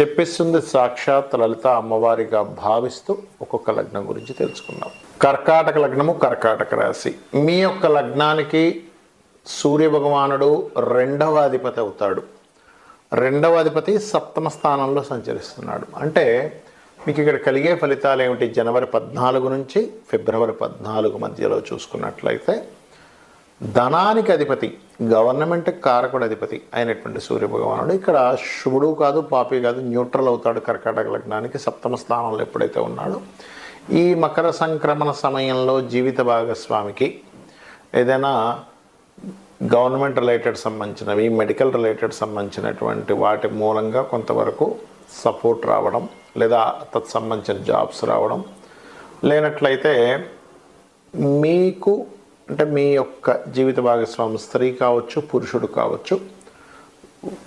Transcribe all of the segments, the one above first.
చెప్పిస్తుంది సాక్షాత్ లలిత అమ్మవారిగా భావిస్తూ ఒక్కొక్క లగ్నం గురించి తెలుసుకుందాం. కర్కాటక లగ్నము కర్కాటక రాశి. మీ యొక్క లగ్నానికి సూర్య భగవానుడు రెండవ అధిపతి అవుతాడు. రెండవ అధిపతి సప్తమ స్థానంలో సంచరిస్తున్నాడు. అంటే మీకు ఇక్కడ కలిగే ఫలితాలు ఏమిటి? జనవరి పద్నాలుగు నుంచి ఫిబ్రవరి పద్నాలుగు మధ్యలో చూసుకున్నట్లయితే ధనానికి అధిపతి గవర్నమెంట్ కారకుడు అధిపతి అయినటువంటి సూర్య భగవానుడు. ఇక్కడ శుభుడు కాదు పాపి కాదు న్యూట్రల్ అవుతాడు కర్కాటక లగ్నానికి సప్తమ స్థానంలో ఎప్పుడైతే ఉన్నాడో. ఈ మకర సంక్రమణ సమయంలో జీవిత భాగస్వామికి ఏదైనా గవర్నమెంట్ రిలేటెడ్ సంబంధించినవి మెడికల్ రిలేటెడ్ సంబంధించినటువంటి వాటి మూలంగా కొంతవరకు సపోర్ట్ రావడం లేదా తత్సంబంధించిన జాబ్స్ రావడం. లేనట్లయితే మీకు అంటే మీ యొక్క జీవిత భాగస్వామి స్త్రీ కావచ్చు పురుషుడు కావచ్చు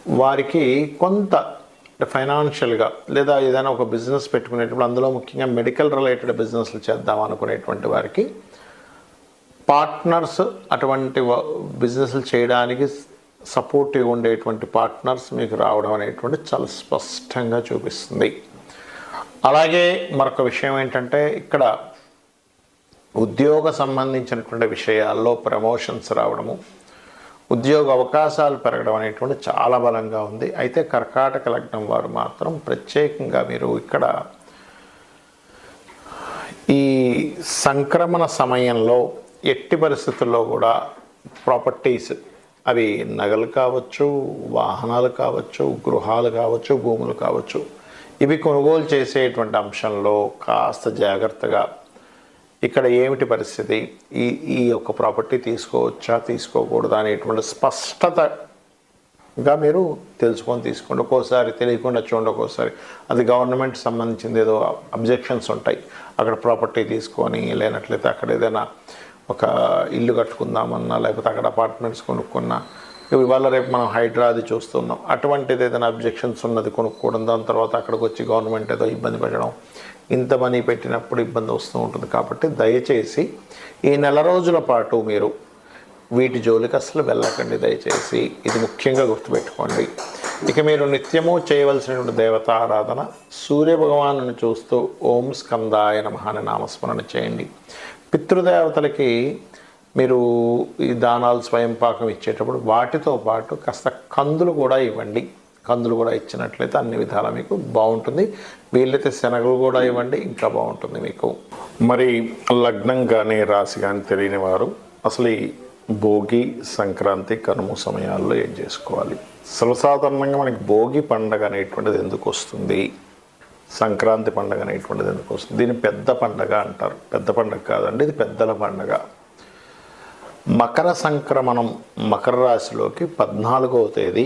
వారికి కొంత ఫైనాన్షియల్గా లేదా ఏదైనా ఒక బిజినెస్ పెట్టుకునేటప్పుడు అందులో ముఖ్యంగా మెడికల్ రిలేటెడ్ బిజినెస్లు చేద్దాం అనుకునేటువంటి వారికి పార్ట్నర్స్ అటువంటి బిజినెస్లు చేయడానికి సపోర్టివ్ ఉండేటువంటి పార్ట్నర్స్ మీకు రావడం అనేటువంటి చాలా స్పష్టంగా చూపిస్తుంది. అలాగే మరొక విషయం ఏంటంటే ఇక్కడ ఉద్యోగ సంబంధించినటువంటి విషయాల్లో ప్రమోషన్స్ రావడము ఉద్యోగ అవకాశాలు పెరగడం అనేటువంటి చాలా బలంగా ఉంది. అయితే కర్కాటక లగ్నం వారు మాత్రం ప్రత్యేకంగా మీరు ఇక్కడ ఈ సంక్రమణ సమయంలో ఎట్టి పరిస్థితుల్లో కూడా ప్రాపర్టీస్ అవి నగలు కావచ్చు వాహనాలు కావచ్చు గృహాలు కావచ్చు భూములు కావచ్చు ఇవి కొనుగోలు చేసేటువంటి అంశంలో కాస్త జాగ్రత్తగా ఇక్కడ ఏమిటి పరిస్థితి? ఈ ఈ యొక్క ప్రాపర్టీ తీసుకోవచ్చా తీసుకోకూడదా అనేటువంటి స్పష్టతగా మీరు తెలుసుకొని తీసుకోండి. ఒక్కోసారి తెలియకుండా చూడండి ఒక్కోసారి. అది గవర్నమెంట్ సంబంధించింది ఏదో అబ్జెక్షన్స్ ఉంటాయి. అక్కడ ప్రాపర్టీ తీసుకొని లేనట్లయితే అక్కడ ఏదైనా ఒక ఇల్లు కట్టుకుందామన్నా లేకపోతే అక్కడ అపార్ట్మెంట్స్ కొనుక్కున్నా ఇవాళ రేపు మనం హైడ్రాది చూస్తున్నాం. అటువంటిది ఏదైనా అబ్జెక్షన్స్ ఉన్నది కొనుక్కోవడం దాని తర్వాత అక్కడికి వచ్చి గవర్నమెంట్ ఏదో ఇబ్బంది పెట్టడం ఇంత మనీ పెట్టినప్పుడు ఇబ్బంది వస్తూ ఉంటుంది కాబట్టి దయచేసి ఈ నెల రోజుల పాటు మీరు వీటి జోలికి అసలు వెళ్ళకండి దయచేసి. ఇది ముఖ్యంగా గుర్తుపెట్టుకోండి. ఇక మీరు నిత్యము చేయవలసినటువంటి దేవత ఆరాధన సూర్య చూస్తూ ఓం స్కందాయ నమః అని నామస్మరణ చేయండి. పితృదేవతలకి మీరు ఈ దానాలు స్వయం పాకం ఇచ్చేటప్పుడు వాటితో పాటు కాస్త కందులు కూడా ఇవ్వండి. కందులు కూడా ఇచ్చినట్లయితే అన్ని విధాలా మీకు బాగుంటుంది. వీళ్ళైతే శనగలు కూడా ఇవ్వండి ఇంకా బాగుంటుంది మీకు. మరి లగ్నం కానీ రాశి కానీ తెలియని వారు అసలు ఈ భోగి సంక్రాంతి కనుమ సమయాల్లో ఏం చేసుకోవాలి? సర్వసాధారణంగా మనకి భోగి పండగ అనేటువంటిది ఎందుకు వస్తుంది? సంక్రాంతి పండగ అనేటువంటిది ఎందుకు వస్తుంది? దీన్ని పెద్ద పండగ అంటారు. పెద్ద పండగ కాదండి ఇది పెద్దల పండగ. మకర సంక్రమణం మకర రాశిలోకి పద్నాలుగవ తేదీ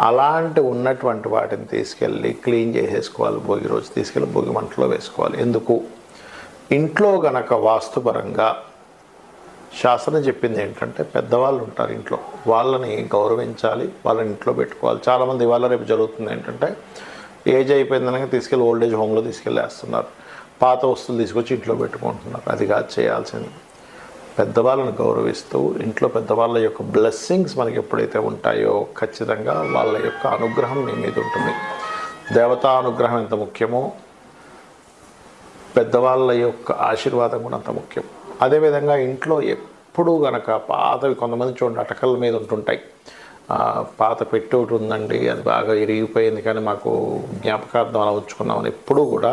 అలాంటి ఉన్నటువంటి వాటిని తీసుకెళ్ళి క్లీన్ చేసేసుకోవాలి భోగి రోజు తీసుకెళ్ళి భోగి మంటలో వేసుకోవాలి. ఎందుకు? ఇంట్లో గనక వాస్తుపరంగా శాస్త్రం చెప్పింది ఏంటంటే పెద్దవాళ్ళు ఉంటారు ఇంట్లో. వాళ్ళని గౌరవించాలి వాళ్ళని ఇంట్లో పెట్టుకోవాలి. చాలామంది ఇవాళ రేపు జరుగుతుంది ఏంటంటే ఏజ్ అయిపోయిందనగా తీసుకెళ్ళి ఓల్డ్ ఏజ్ హోమ్లో తీసుకెళ్ళి వేస్తున్నారు పాత వస్తువులు తీసుకొచ్చి ఇంట్లో పెట్టుకుంటున్నారు. అది కాదు చేయాల్సింది. పెద్దవాళ్ళని గౌరవిస్తూ ఇంట్లో పెద్దవాళ్ళ యొక్క బ్లెస్సింగ్స్ మనకి ఎప్పుడైతే ఉంటాయో ఖచ్చితంగా వాళ్ళ యొక్క అనుగ్రహం మీ మీద ఉంటుంది. దేవతా అనుగ్రహం ఎంత ముఖ్యమో పెద్దవాళ్ళ యొక్క ఆశీర్వాదం కూడా అంత ముఖ్యం. అదేవిధంగా ఇంట్లో ఎప్పుడు గనక పాతవి కొంతమంది చూడండి అటకల మీద ఉంటుంటాయి. పాత పెట్టి ఒకటి ఉందండి అది బాగా ఇరిగిపోయింది కానీ మాకు జ్ఞాపకార్థం అలా ఉంచుకున్నామని ఎప్పుడూ కూడా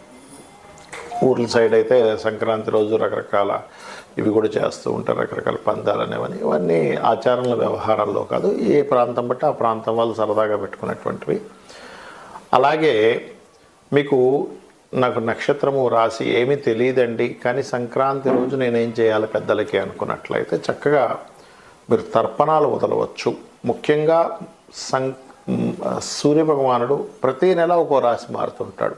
ఊర్ల సైడ్ అయితే సంక్రాంతి రోజు రకరకాల ఇవి కూడా చేస్తూ ఉంటారు రకరకాల పందాలు అనేవని ఇవన్నీ ఆచారాల వ్యవహారాల్లో కాదు ఏ ప్రాంతం బట్టి ఆ ప్రాంతం వాళ్ళు సరదాగా పెట్టుకునేటువంటివి. అలాగే మీకు నాకు నక్షత్రము రాసి ఏమీ తెలియదండి కానీ సంక్రాంతి రోజు నేనేం చేయాలి పెద్దలకి అనుకున్నట్లయితే చక్కగా మీరు తర్పణాలు వదలవచ్చు. ముఖ్యంగా సం సూర్యభగవానుడు ప్రతి నెల ఒక్కో రాశి మారుతుంటాడు.